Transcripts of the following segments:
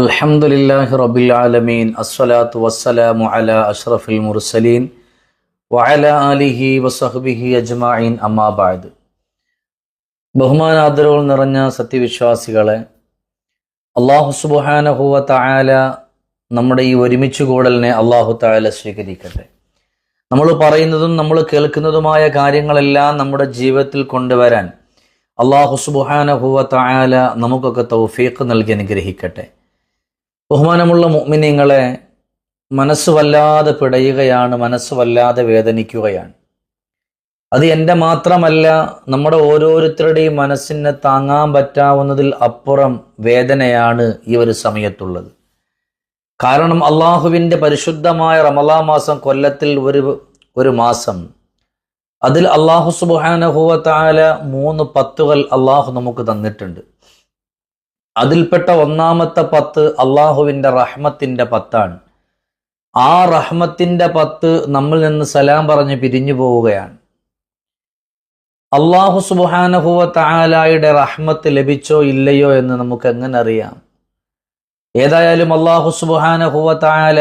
അൽഹംദുലില്ലാഹി റബ്ബിൽ ആലമീൻ. അസ്സലാത്തു വസ്സലാമു അല അഷ്റഫിൽ മുർസലീൻ. വഅല ആലിഹി വസഹ്ബിഹി അജ്മാഇൻ അമ്മാബാദ് ബഹുമാനാദരവുകൾ നിറഞ്ഞ സത്യവിശ്വാസികളെ അള്ളാഹു സുബാനഹുവ തായാല നമ്മുടെ ഈ ഒരുമിച്ച് കൂടലിനെ അള്ളാഹു തായാല സ്വീകരിക്കട്ടെ. നമ്മൾ പറയുന്നതും നമ്മൾ കേൾക്കുന്നതുമായ കാര്യങ്ങളെല്ലാം നമ്മുടെ ജീവിതത്തിൽ കൊണ്ടുവരാൻ അള്ളാഹു സുബാനഹുവ തായാല നമുക്കൊക്കെ തൗഫീഖ് നൽകി അനുഗ്രഹിക്കട്ടെ. ബഹുമാനമുള്ള മുഅ്മിനീങ്ങളെ മനസ്സ് വല്ലാതെ പിടയുകയാണ് മനസ്സ് വല്ലാതെ വേദനിക്കുകയാണ്. അത് എന്റെ മാത്രമല്ല നമ്മുടെ ഓരോരുത്തരുടെയും മനസ്സിനെ താങ്ങാൻ പറ്റാവുന്നതിൽ അപ്പുറം വേദനയാണ് ഈ ഒരു സമയത്തുള്ളത്. കാരണം അള്ളാഹുവിന്റെ പരിശുദ്ധമായ റമലാ മാസം കൊല്ലത്തിൽ ഒരു ഒരു മാസം. അതിൽ അള്ളാഹു സുബാനഹുവ താല മൂന്ന് പത്തുകൾ അള്ളാഹു നമുക്ക് തന്നിട്ടുണ്ട്. അതിൽപ്പെട്ട ഒന്നാമത്തെ പത്ത് അള്ളാഹുവിന്റെ റഹ്മത്തിന്റെ പത്താണ്. ആ റഹ്മത്തിന്റെ പത്ത് നമ്മൾ നിന്ന് സലാം പറഞ്ഞ് പിരിഞ്ഞു പോവുകയാണ്. അള്ളാഹു സുബാനഹുവ താലായുടെ റഹ്മത്ത് ലഭിച്ചോ ഇല്ലയോ എന്ന് നമുക്ക് എങ്ങനെ അറിയാം? ഏതായാലും അള്ളാഹു സുബാനഹുവ താല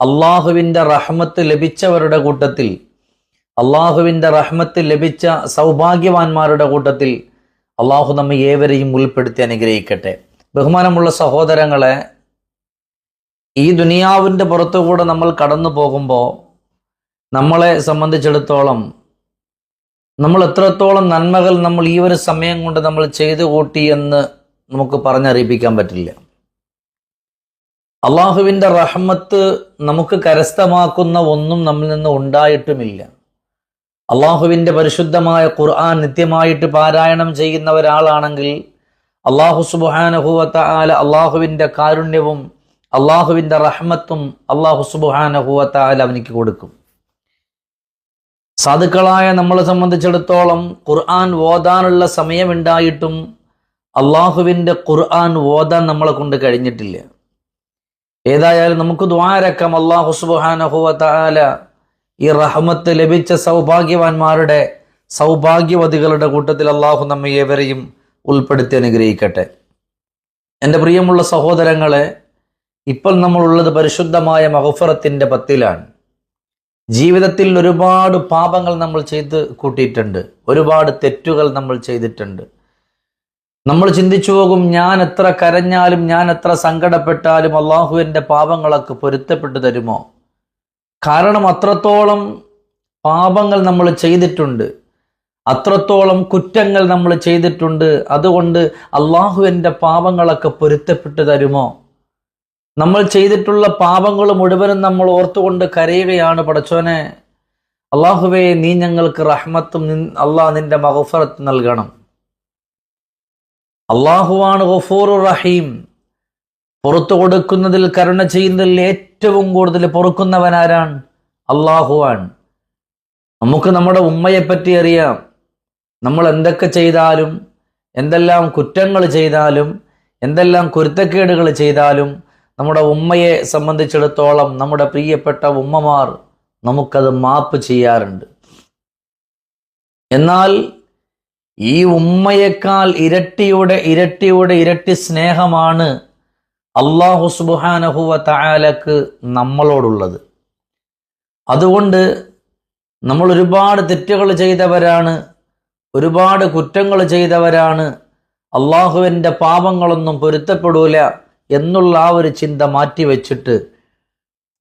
അള്ളാഹുവിന്റെ റഹ്മത്ത് ലഭിച്ചവരുടെ കൂട്ടത്തിൽ അള്ളാഹുവിന്റെ റഹ്മത്ത് ലഭിച്ച സൗഭാഗ്യവാന്മാരുടെ കൂട്ടത്തിൽ അള്ളാഹു നമ്മെ ഏവരെയും ഉൾപ്പെടുത്തി അനുഗ്രഹിക്കട്ടെ. ബഹുമാനമുള്ള സഹോദരങ്ങളെ ഈ ദുനിയാവിന്റെ പുറത്തുകൂടെ നമ്മൾ കടന്നു പോകുമ്പോൾ നമ്മളെ സംബന്ധിച്ചിടത്തോളം നമ്മൾ എത്രത്തോളം നന്മകൾ നമ്മൾ ഈ ഒരു സമയം കൊണ്ട് നമ്മൾ ചെയ്തു കൂട്ടി എന്ന് നമുക്ക് പറഞ്ഞറിയിപ്പിക്കാൻ പറ്റില്ല. അള്ളാഹുവിന്റെ റഹ്മത്ത് നമുക്ക് കരസ്ഥമാക്കുന്ന ഒന്നും നമ്മിൽ നിന്ന് ഉണ്ടായിട്ടുമില്ല. അള്ളാഹുവിന്റെ പരിശുദ്ധമായ ഖുർആൻ നിത്യമായിട്ട് പാരായണം ചെയ്യുന്ന ഒരാളാണെങ്കിൽ അള്ളാഹു സുബുഹാനഹുവത്ത ആല അള്ളാഹുവിന്റെ കാരുണ്യവും അള്ളാഹുവിന്റെ റഹ്മത്തും അള്ളാഹു സുബുഹാനഹുവത്ത ആല അവനിക്ക് കൊടുക്കും. സാധുക്കളായ നമ്മളെ സംബന്ധിച്ചിടത്തോളം ഖുർആൻ ഓതാനുള്ള സമയമുണ്ടായിട്ടും അള്ളാഹുവിന്റെ ഖുർആൻ ഓതാൻ നമ്മളെ കൊണ്ട് കഴിഞ്ഞിട്ടില്ല. ഏതായാലും നമുക്ക് ദ്വാരക്കം. അള്ളാഹു സുബുഹാനഹുവത്ത ആല ഈ റഹ്മത്ത് ലഭിച്ച സൗഭാഗ്യവാന്മാരുടെ സൗഭാഗ്യവതികളുടെ കൂട്ടത്തിൽ അള്ളാഹു നമ്മെ ഏവരെയും ഉൾപ്പെടുത്തി അനുഗ്രഹിക്കട്ടെ. എന്റെ പ്രിയമുള്ള സഹോദരങ്ങളെ ഇപ്പോൾ നമ്മളുള്ളത് പരിശുദ്ധമായ മഹഫറത്തിന്റെ പത്തിലാണ്. ജീവിതത്തിൽ ഒരുപാട് പാപങ്ങൾ നമ്മൾ ചെയ്ത് കൂട്ടിയിട്ടുണ്ട്. ഒരുപാട് തെറ്റുകൾ നമ്മൾ ചെയ്തിട്ടുണ്ട്. നമ്മൾ ചിന്തിച്ചു പോകും ഞാൻ എത്ര കരഞ്ഞാലും ഞാൻ എത്ര സങ്കടപ്പെട്ടാലും അള്ളാഹുവിന്റെ പാപങ്ങളൊക്കെ പൊരുത്തപ്പെട്ടു തരുമോ? കാരണം അത്രത്തോളം പാപങ്ങൾ നമ്മൾ ചെയ്തിട്ടുണ്ട്. അത്രത്തോളം കുറ്റങ്ങൾ നമ്മൾ ചെയ്തിട്ടുണ്ട്. അതുകൊണ്ട് അള്ളാഹുവിന്റെ പാപങ്ങളൊക്കെ പൊരുത്തപ്പെട്ടു തരുമോ? നമ്മൾ ചെയ്തിട്ടുള്ള പാപങ്ങൾ മുഴുവനും നമ്മൾ ഓർത്തുകൊണ്ട് കരയുകയാണ് പടച്ചോനെ. അള്ളാഹുവേ നീ ഞങ്ങൾക്ക് റഹ്മത്തും അള്ളാഹ് നിന്റെ മഹഫറത്ത് നൽകണം. അള്ളാഹുവാണ് ഗഫൂർ റഹീം പുറത്തു കൊടുക്കുന്നതിൽ കരുണ ചെയ്യുന്നതിൽ ഏറ്റവും കൂടുതൽ പൊറുക്കുന്നവനാരാണ് അള്ളാഹുവാൻ നമുക്ക് നമ്മുടെ ഉമ്മയെപ്പറ്റി അറിയാം. നമ്മൾ എന്തൊക്കെ ചെയ്താലും എന്തെല്ലാം കുറ്റങ്ങൾ ചെയ്താലും എന്തെല്ലാം കുരുത്തക്കേടുകൾ ചെയ്താലും നമ്മുടെ ഉമ്മയെ സംബന്ധിച്ചിടത്തോളം നമ്മുടെ പ്രിയപ്പെട്ട ഉമ്മമാർ നമുക്കത് മാപ്പ് ചെയ്യാറുണ്ട്. എന്നാൽ ഈ ഉമ്മയേക്കാൾ ഇരട്ടിയുടെ ഇരട്ടിയുടെ ഇരട്ടി സ്നേഹമാണ് അള്ളാഹു സുബാനഹുവ തായാലക്ക് നമ്മളോടുള്ളത്. അതുകൊണ്ട് നമ്മൾ ഒരുപാട് തെറ്റുകൾ ചെയ്തവരാണ് ഒരുപാട് കുറ്റങ്ങൾ ചെയ്തവരാണ്. അള്ളാഹുവിന്റെ പാപങ്ങളൊന്നും പൊരുത്തപ്പെടൂല എന്നുള്ള ആ ഒരു ചിന്ത മാറ്റിവെച്ചിട്ട്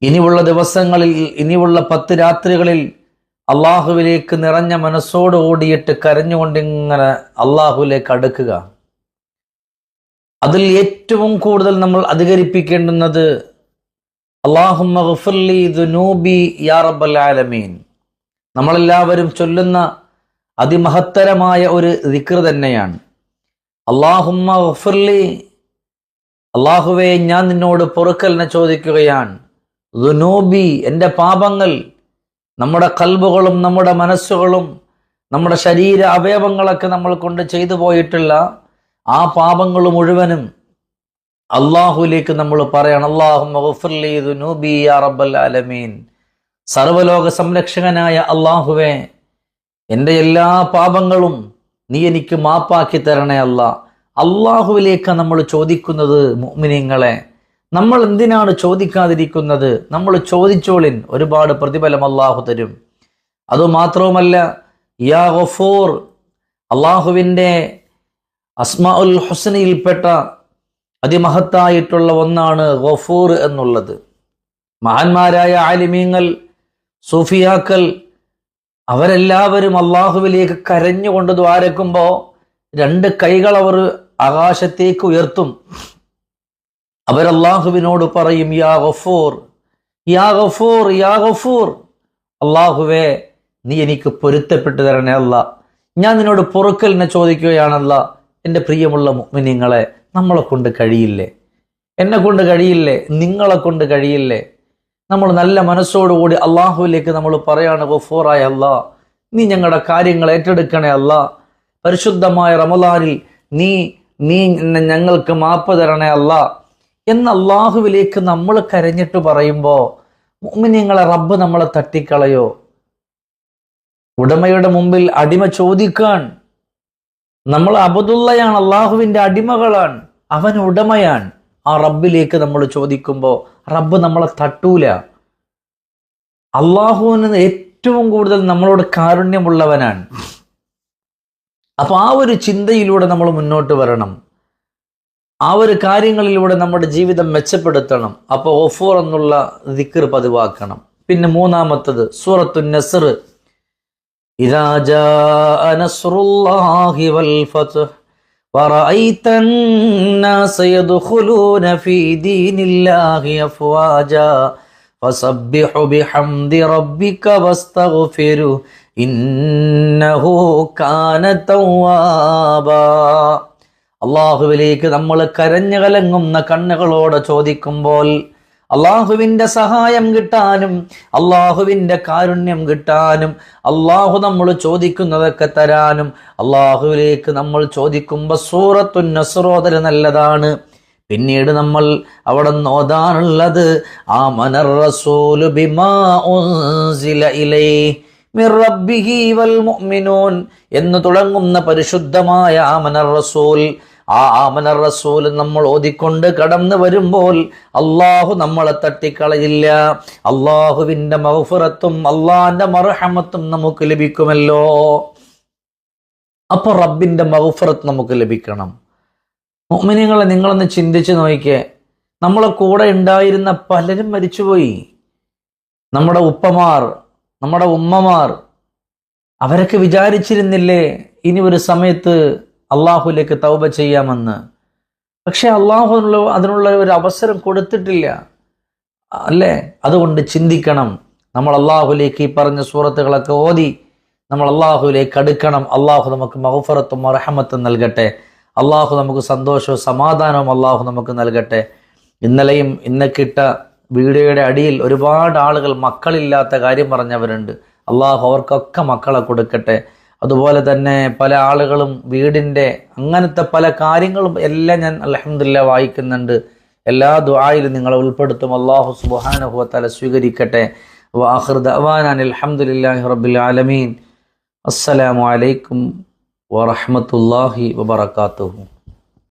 ഇനിയുള്ള ദിവസങ്ങളിൽ ഇനിയുള്ള പത്ത് രാത്രികളിൽ അള്ളാഹുവിലേക്ക് നിറഞ്ഞ മനസ്സോട് ഓടിയിട്ട് കരഞ്ഞുകൊണ്ടിങ്ങനെ അള്ളാഹുവിലേക്ക് അടുക്കുക. അതിൽ ഏറ്റവും കൂടുതൽ നമ്മൾ അധികരിപ്പിക്കേണ്ടുന്നത് ആലമീൻ. നമ്മളെല്ലാവരും ചൊല്ലുന്ന അതിമഹത്തരമായ ഒരു ദിക്ർ തന്നെയാണ്. അള്ളാഹുമ്മ ഗഫർലി അള്ളാഹുവെ ഞാൻ നിന്നോട് പൊറുക്കലിനെ ചോദിക്കുകയാണ്. ദുനൂബി എന്റെ പാപങ്ങൾ നമ്മുടെ കൽബുകളും നമ്മുടെ മനസ്സുകളും നമ്മുടെ ശരീര അവയവങ്ങളൊക്കെ നമ്മൾ കൊണ്ട് ചെയ്തു പോയിട്ടുള്ള ആ പാപങ്ങൾ മുഴുവനും അള്ളാഹുലേക്ക് നമ്മൾ പറയണം. അള്ളാഹുലമീൻ സർവലോക സംരക്ഷകനായ അള്ളാഹുവെ എന്റെ എല്ലാ പാപങ്ങളും നീ എനിക്ക് മാപ്പാക്കി തരണേ അല്ല. അള്ളാഹുവിലേക്ക് നമ്മൾ ചോദിക്കുന്നത് മുഅ്മിനീങ്ങളെ നമ്മൾ എന്തിനാണ് ചോദിക്കാതിരിക്കുന്നത്? നമ്മൾ ചോദിച്ചോളിൻ ഒരുപാട് പ്രതിഫലം അള്ളാഹു തരും. അതുമാത്രവുമല്ല യാ ഗഫൂർ അള്ളാഹുവിന്റെ അസ്മാ ഉൽ ഹുസനയിൽപ്പെട്ട അതിമഹത്തായിട്ടുള്ള ഒന്നാണ് ഗഫൂർ എന്നുള്ളത്. മഹാന്മാരായ ആലിമീങ്ങൾ സൂഫിയാക്കൽ അവരെല്ലാവരും അള്ളാഹുവിലേക്ക് കരഞ്ഞുകൊണ്ട് ദ്വാരക്കുമ്പോൾ രണ്ട് കൈകൾ അവർ ആകാശത്തേക്ക് ഉയർത്തും. അവരല്ലാഹുവിനോട് പറയും യാ ഗഫൂർ യാ ഗഫൂർ യാ ഗഫൂർ. അള്ളാഹുവേ നീ എനിക്ക് പൊരുത്തപ്പെട്ടു തരണേ അല്ല. ഞാൻ നിന്നോട് പൊറുക്കലിനെ ചോദിക്കുകയാണല്ല എന്റെ പ്രിയമുള്ള മുഅ്മിനീങ്ങളെ നമ്മളെ കൊണ്ട് കഴിയില്ലേ? എന്നെ കൊണ്ട് കഴിയില്ലേ? നിങ്ങളെ കൊണ്ട് കഴിയില്ലേ? നമ്മൾ നല്ല മനസ്സോടുകൂടി അള്ളാഹുവിലേക്ക് നമ്മൾ പറയാണ് ഗഫൂറായ അല്ലാ നീ ഞങ്ങളുടെ കാര്യങ്ങൾ ഏറ്റെടുക്കണേ അല്ല പരിശുദ്ധമായ റമലാനിൽ നീ നീ ഞങ്ങൾക്ക് മാപ്പ് തരണേ അല്ല എന്ന അള്ളാഹുവിലേക്ക് നമ്മൾ കരഞ്ഞിട്ട് പറയുമ്പോൾ മുഅ്മിനീങ്ങളെ റബ്ബ് നമ്മളെ തട്ടിക്കളയോ? ഉടമയുടെ മുമ്പിൽ അടിമ ചോദിക്കാൻ നമ്മൾ അബദുള്ളയാണ് അള്ളാഹുവിന്റെ അടിമകളാണ് അവൻ ഉടമയാണ്. ആ റബ്ബിലേക്ക് നമ്മൾ ചോദിക്കുമ്പോൾ റബ്ബ് നമ്മളെ തട്ടൂല. അള്ളാഹുവിന് ഏറ്റവും കൂടുതൽ നമ്മളോട് കാരുണ്യമുള്ളവനാണ്. അപ്പോൾ ആ ഒരു ചിന്തയിലൂടെ നമ്മൾ മുന്നോട്ട് വരണം. ആ ഒരു കാര്യങ്ങളിലൂടെ നമ്മുടെ ജീവിതം മെച്ചപ്പെടുത്തണം. അപ്പോൾ ഒഫോർ എന്നുള്ള ദിക്കർ പതിവാക്കണം. പിന്നെ മൂന്നാമത്തത് സൂറത്തു നസർ. إذا جاء نصر الله والفتح ورأيت الناس يدخلون في دين الله أفواجا فسبح بحمد ربك واستغفره إنه كان توابا അള്ളാഹുവിലേക്ക് നമ്മൾ കരഞ്ഞു കലങ്ങുന്ന കണ്ണുകളോടെ ചോദിക്കുമ്പോൾ അള്ളാഹുവിന്റെ സഹായം കിട്ടാനും അള്ളാഹുവിന്റെ കാരുണ്യം കിട്ടാനും അള്ളാഹു നമ്മൾ ചോദിക്കുന്നതൊക്കെ തരാനും അള്ളാഹുവിലേക്ക് നമ്മൾ ചോദിക്കുമ്പോൾ സൂറത്തു നസ്രോദര നല്ലതാണ്. പിന്നീട് നമ്മൾ അവിടെ നോതാനുള്ളത് ആ മനർ റസൂലു ബിമാ മുഅ്മിനൂൻ എന്ന് തുടങ്ങുന്ന പരിശുദ്ധമായ ആമനർ റസൂൽ ആ ആമന റസൂൽ നമ്മൾ ഓതിക്കൊണ്ട് കടന്നു വരുമ്പോൾ അള്ളാഹു നമ്മളെ തട്ടിക്കളയില്ല. അള്ളാഹുവിന്റെ മഹഫുറത്തും അള്ളാഹിന്റെ മർഹമത്തും നമുക്ക് ലഭിക്കുമല്ലോ. അപ്പോൾ റബ്ബിന്റെ മഹഫുറത്ത് നമുക്ക് ലഭിക്കണം. മോമിനിങ്ങളെ നിങ്ങളൊന്ന് ചിന്തിച്ച് നോക്കിക്കേ നമ്മളെ കൂടെ ഉണ്ടായിരുന്ന പലരും മരിച്ചുപോയി. നമ്മുടെ ഉപ്പമാർ നമ്മുടെ ഉമ്മമാർ അവരൊക്കെ വിചാരിച്ചിരുന്നില്ലേ ഇനി ഒരു സമയത്ത് അള്ളാഹുലേക്ക് തൗബ ചെയ്യാമെന്ന്. പക്ഷെ അള്ളാഹു അതിനുള്ള ഒരു അവസരം കൊടുത്തിട്ടില്ല. അല്ലേ? അതുകൊണ്ട് ചിന്തിക്കണം. നമ്മൾ അള്ളാഹുലേക്ക് ഈ പറഞ്ഞ സൂറത്തുകളൊക്കെ ഓതി നമ്മൾ അള്ളാഹുലേക്ക് അടുക്കണം. അള്ളാഹു നമുക്ക് മഹഫറത്തും അർഹമത്തും നൽകട്ടെ. അള്ളാഹു നമുക്ക് സന്തോഷവും സമാധാനവും അള്ളാഹു നമുക്ക് നൽകട്ടെ. ഇന്നലെയും ഇന്നക്കിട്ട വീഡിയോയുടെ അടിയിൽ ഒരുപാട് ആളുകൾ മക്കളില്ലാത്ത കാര്യം പറഞ്ഞവരുണ്ട്. അള്ളാഹു അവർക്കൊക്കെ മക്കളെ കൊടുക്കട്ടെ. അതുപോലെ തന്നെ പല ആളുകളും വീടിന്റെ അങ്ങനത്തെ പല കാര്യങ്ങളും എല്ലാം ഞാൻ അലഹമില്ല വായിക്കുന്നുണ്ട്. എല്ലാ ദുആയിലും നിങ്ങളെ ഉൾപ്പെടുത്തും. അള്ളാഹു സുബാനുഭവത്തല സ്വീകരിക്കട്ടെ. വാഹിർ ദവാനാൻ അലഹമുല്ലാഹി റബ്ബിൽ ആലമീൻ. അസ്സലാമു അലൈക്കും വറഹമത്തല്ലാഹി വബർക്കാത്തുഹു